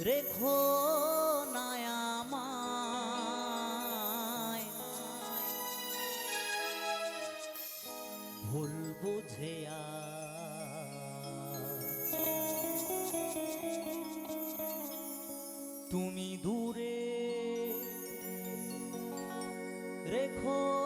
রেখো না আমায় ভুল বুঝে তুমি দূরে রেখো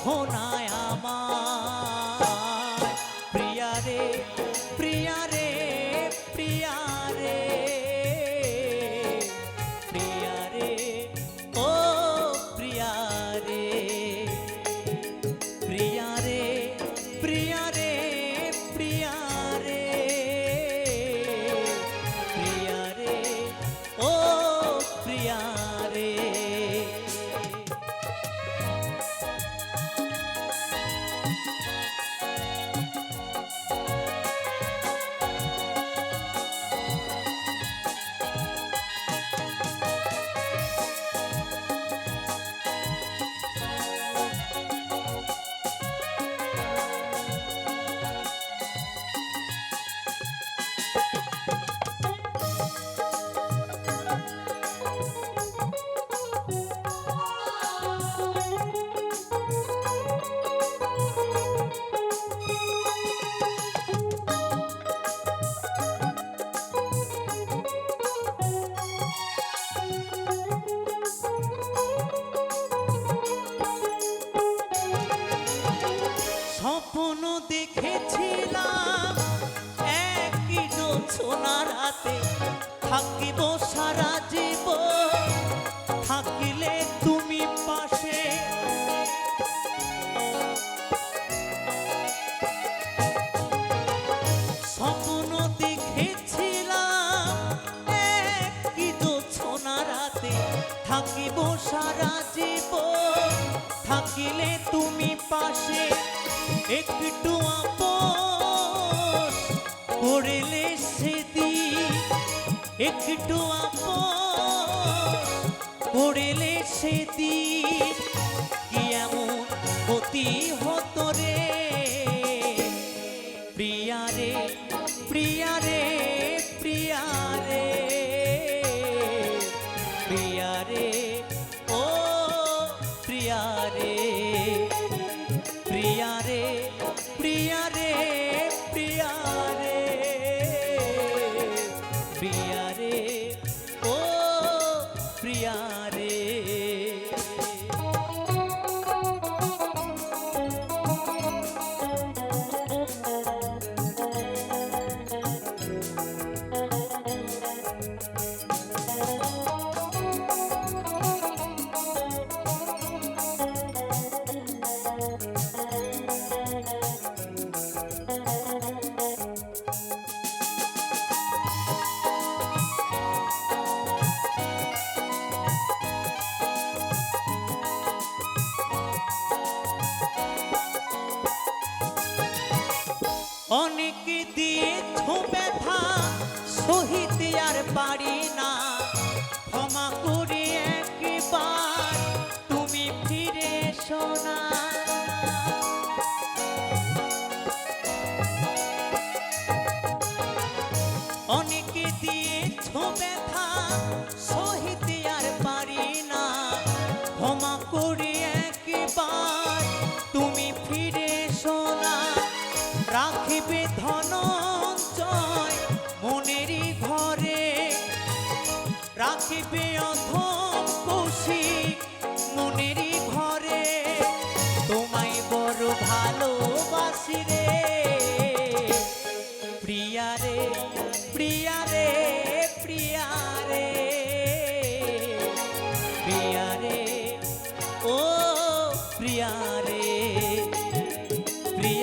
রেখো জোছনা রাতে থাকিব সারা জীব থাকিলে তুমি পাশে। স্বপ্ন দেখেছিলাম একই জোছনা রাতে। থাকিব সারা জীব থাকিলে তুমি পাশে। একটু আপোষ একটু আপোষ করিলে সেদি কি এমন গতি হতো রে? প্রিয়ারে শোনা অনেকে দিয়েছ ব্যথা, সহিতে আর পারি না। ক্ষমা করে একবার তুমি ফিরে শোনা রাখিবে ধনঞ্জয় মনেরই ঘরে। রাখিবে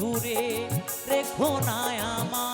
দূরে রেখো না আমার